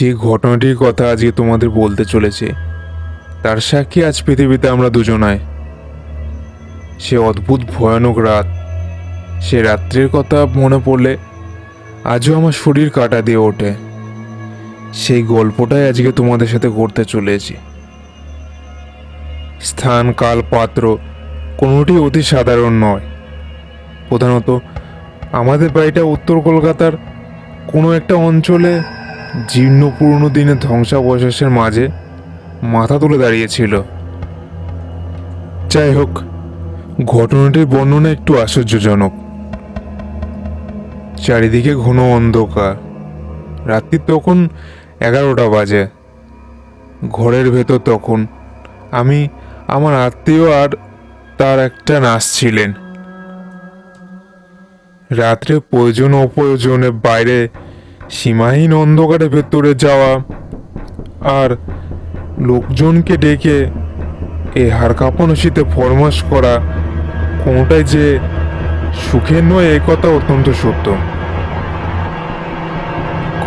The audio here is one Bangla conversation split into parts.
যে ঘটনাটির কথা আজকে তোমাদের বলতে চলেছে, তার সাক্ষী আজ পৃথিবীতে আমরা দুজনায় সে অদ্ভুত, ভয়ানক রাত। সে রাত্রের কথা মনে পড়লে আজও আমার শরীর কাটা দিয়ে ওঠে। সেই গল্পটাই আজকে তোমাদের সাথে করতে চলেছি। স্থান, কাল, পাত্র কোনোটি অতি সাধারণ নয়। প্রধানত আমাদের বাড়িটা উত্তর কলকাতার কোনো একটা অঞ্চলে জীর্ণ পুরনো দিনের ধ্বংসাবশেষের মাঝে মাথা তুলে দাঁড়িয়েছিল। যাই হোক, ঘটনাটির বর্ণনা একটু আশ্চর্যজনক। চারিদিকে ঘন অন্ধকার। রাত্রি তখন এগারোটা বাজে। ঘরের ভেতর তখন আমি, আমার আত্মীয় আর তার একটা নাচ ছিলেন। রাত্রে প্রয়োজন অপ্রয়োজনে বাইরে সীমাহীন অন্ধকারে ভেতরে যাওয়া আর লোকজনকে ডেকে এই হাড় কাঁপানো শীতে ফরমাস করা, কোনোটাই যে সুখের নয়, এ কথা অত্যন্ত সত্য।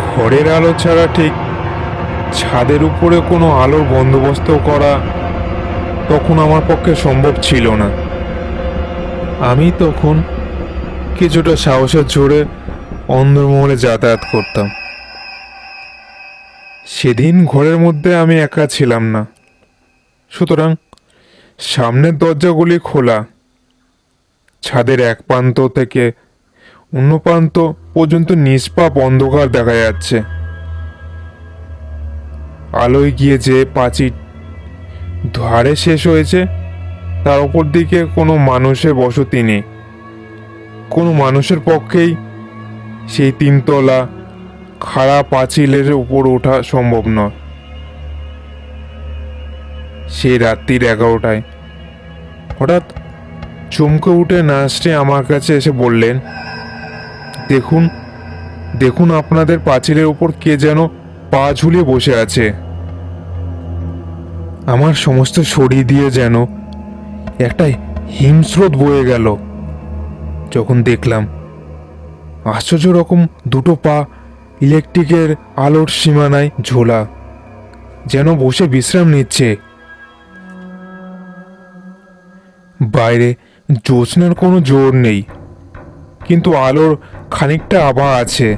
ঘরের আলো ছাড়া ঠিক ছাদের উপরে কোনো আলোর বন্দোবস্ত করা তখন আমার পক্ষে সম্ভব ছিল না। আমি তখন কিছুটা সাহসের জোরে অন্দরমহলে যাতায়াত করতাম। সেদিন ঘরের মধ্যে আমি একা ছিলাম না। সুতরাং সামনের দরজাগুলি খোলা। ছাদের এক প্রান্ত থেকে অন্য প্রান্ত পর্যন্ত নিষ্পাপ অন্ধকার দেখা যাচ্ছে। আলোয় গিয়ে যে পাঁচির ধারে শেষ হয়েছে, তার ওপর দিকে কোনো মানুষের বসতি নেই। কোনো মানুষের পক্ষেই সেই তিনতলা খাড়া পাঁচিলের উপর ওঠা সম্ভব নয়। সেই রাত্রির এগারোটায় হঠাৎ চমকে উঠে নার্সটি আমার কাছে এসে বললেন, দেখুন দেখুন আপনাদের পাঁচিলের উপর কে যেন পা ঝুলিয়ে বসে আছে। আমার সমস্ত শরীর দিয়ে যেন একটা হিমস্রোত বয়ে গেল। যখন দেখলাম আশ্চর্য রকম দুটো পা ইলেকট্রিকের আলোর সীমানায় ঝোলা, যেন বসে বিশ্রাম নিচ্ছে। বাইরে জ্যোৎস্নার কোনো জোর নেই, কিন্তু আলোর খানিকটা আভা আছে।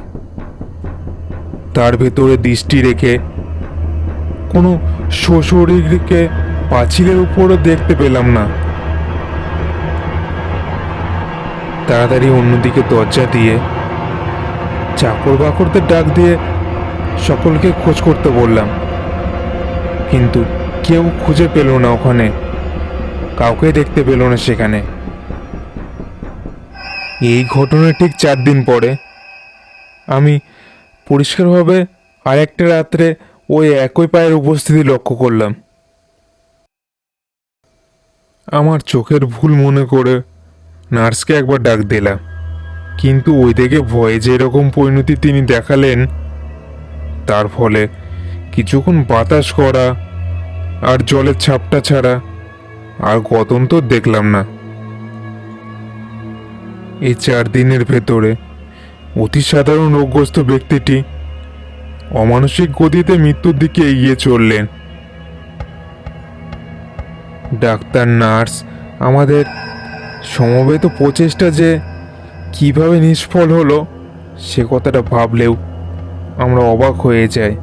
তার ভেতরে দৃষ্টি রেখে কোনো শ্বশুরকে পাঁচিলের উপরও দেখতে পেলাম না। তাড়াতাড়ি অন্যদিকে দরজা দিয়ে চাকর বাকরদের ডাক দিয়ে সকলকে খোঁজ করতে বললাম। কিন্তু কেউ খুঁজে পেল না ওখানে। কাউকে দেখতে পেল না সেখানে। এই ঘটনার ঠিক চার দিন পরে আমি পরিষ্কারভাবে আরেকটা রাত্রে ওই একই পায়ের উপস্থিতি লক্ষ্য করলাম। আমার চোখের ভুল মনে করে নার্সকে একবার ডাক দিলাম। কিন্তু ওই দেখে ভয়ে যে এরকম পরিণতি তিনি দেখালেন, তার ফলে কিছুক্ষণ বাতাস করা আর জলের ছাপটা ছাড়া আর গতন তো দেখলাম না। এই চার দিনের ভেতরে অতি সাধারণ রোগগ্রস্ত ব্যক্তিটি অমানসিক গতিতে মৃত্যুর দিকে এগিয়ে চললেন। ডাক্তার, নার্স আমাদের সমবেত প্রচেষ্টা যে কীভাবে নিষ্ফল হলো, সে কথাটা ভাবলেও আমরা অবাক হয়ে যাই।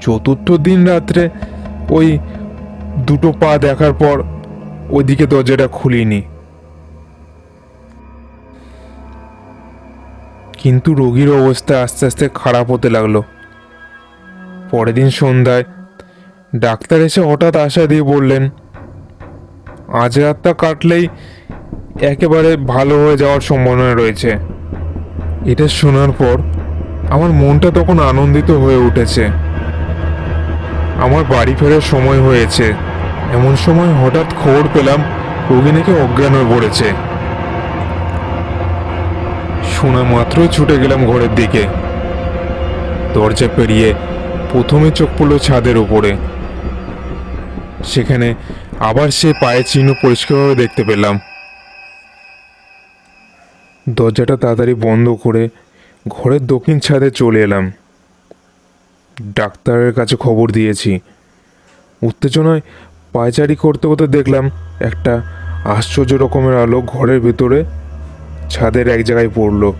চতুর্থ দিন রাত্রে ওই দুটো পা দেখার পর ওইদিকে দরজাটা খুলিনি। কিন্তু রোগীর অবস্থা আস্তে আস্তে খারাপ হতে লাগল। পরের দিন সন্ধ্যায় ডাক্তার এসে হঠাৎ আশা দিয়ে বললেন আজ রাতটা কাটলেই একেবারে ভালো হয়ে যাওয়ার সম্ভাবনা রয়েছে। এটা শোনার পর আমার মনটা তখন আনন্দিত হয়ে উঠেছে। আমার বাড়ি ফেরার সময় হয়েছে। এমন সময় হঠাৎ খবর পেলাম, রোগী নাকি অজ্ঞান হয়ে পড়েছে। শোনা মাত্রই ছুটে গেলাম ঘরের দিকে। দরজা পেরিয়ে প্রথমে চোখ পড়ল ছাদের উপরে। সেখানে আবার সে পায়ের চিহ্ন পরিষ্কারভাবে দেখতে পেলাম। দরজাটা তাড়াতাড়ি বন্ধ করে ঘরের দক্ষিণ ছাদে চলে এলাম। ডাক্তারের কাছে খবর দিয়েছি। উত্তেজনায় পায়চারি করতে করতে দেখলাম একটা আশ্চর্য রকমের আলো ঘরের ভেতরে ছাদের এক জায়গায় পড়ল।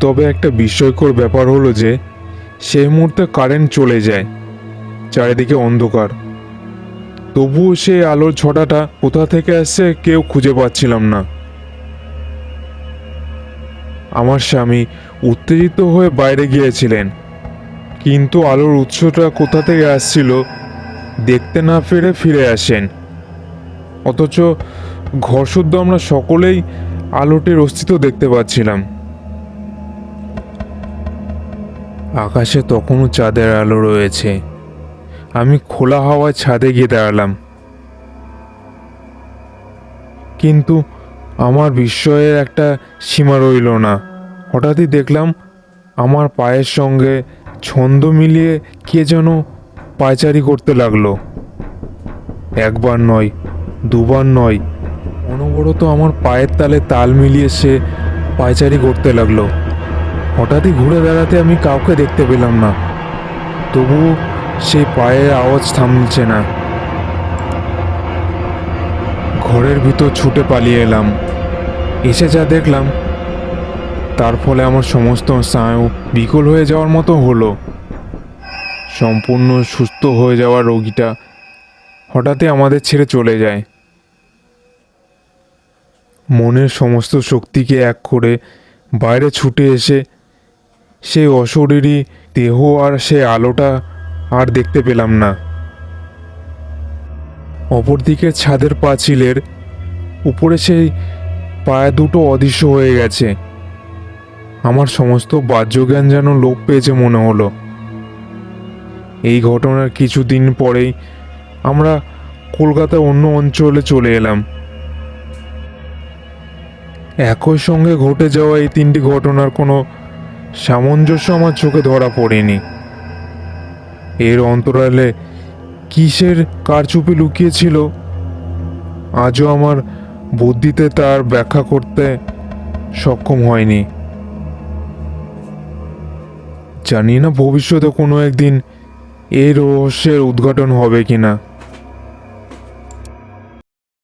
তবে একটা বিস্ময়কর ব্যাপার হলো যে সেই মুহূর্তে কারেন্ট চলে যায়। চারিদিকে অন্ধকার। তবুও সে আলোর ছটাটা কোথা থেকে আসছে কেউ খুঁজে পাচ্ছিলাম না। আমার স্বামী উত্তেজিত হয়ে বাইরে গিয়েছিলেন, কিন্তু আলোর উৎসটা কোথা থেকে আসছিল দেখতে না ফিরে ফিরে আসেন। অথচ ঘর শুদ্ধ আমরা সকলেই আলোটির অস্তিত্ব দেখতে পাচ্ছিলাম। আকাশে তখনও চাঁদের আলো রয়েছে। আমি খোলা হাওয়ায় ছাদে গিয়ে দাঁড়ালাম। কিন্তু আমার বিস্ময়ের একটা সীমা রইল না। হঠাৎই দেখলাম আমার পায়ের সঙ্গে ছন্দ মিলিয়ে কে যেন পায়চারি করতে লাগল। একবার নয়, দুবার নয়, অনবরত আমার পায়ের তালে তাল মিলিয়ে সে পায়চারি করতে লাগল। হঠাৎই ঘুরে দাঁড়াতে আমি কাউকে দেখতে পেলাম না। তবুও সেই পায়ের আওয়াজ থামছে না। ঘরের ভিতর ছুটে পালিয়ে এলাম। এসে যা দেখলাম, তার ফলে আমার সমস্ত স্নায়ু বিকল হয়ে যাওয়ার মতো হলো। সম্পূর্ণ সুস্থ হয়ে যাওয়া রোগীটা হঠাৎই আমাদের ছেড়ে চলে যায়। মনের সমস্ত শক্তিকে এক করে বাইরে ছুটে এসে সেই অশরীরী দেহ আর সেই আলোটা আর দেখতে পেলাম না। অপরদিকে ছাদের পাঁচিলের উপরে সেই পায়ে দুটো অদৃশ্য হয়ে গেছে। আমার সমস্ত বাহ্যজ্ঞান যেন লোপ পেয়েছে মনে হলো। এই ঘটনার কিছুদিন পরেই আমরা কলকাতার অন্য অঞ্চলে চলে এলাম। একই সঙ্গে ঘটে যাওয়া এই তিনটি ঘটনার কোনো সামঞ্জস্য আমার চোখে ধরা পড়েনি। এর অন্তরালে কিসের কারচুপি লুকিয়েছিল? আজও আমার বুদ্ধিতে তার ব্যাখ্যা করতে সক্ষম হয়নি। জানি না ভবিষ্যতে কোনো একদিন এই রহস্যের উদ্ঘাটন হবে কিনা।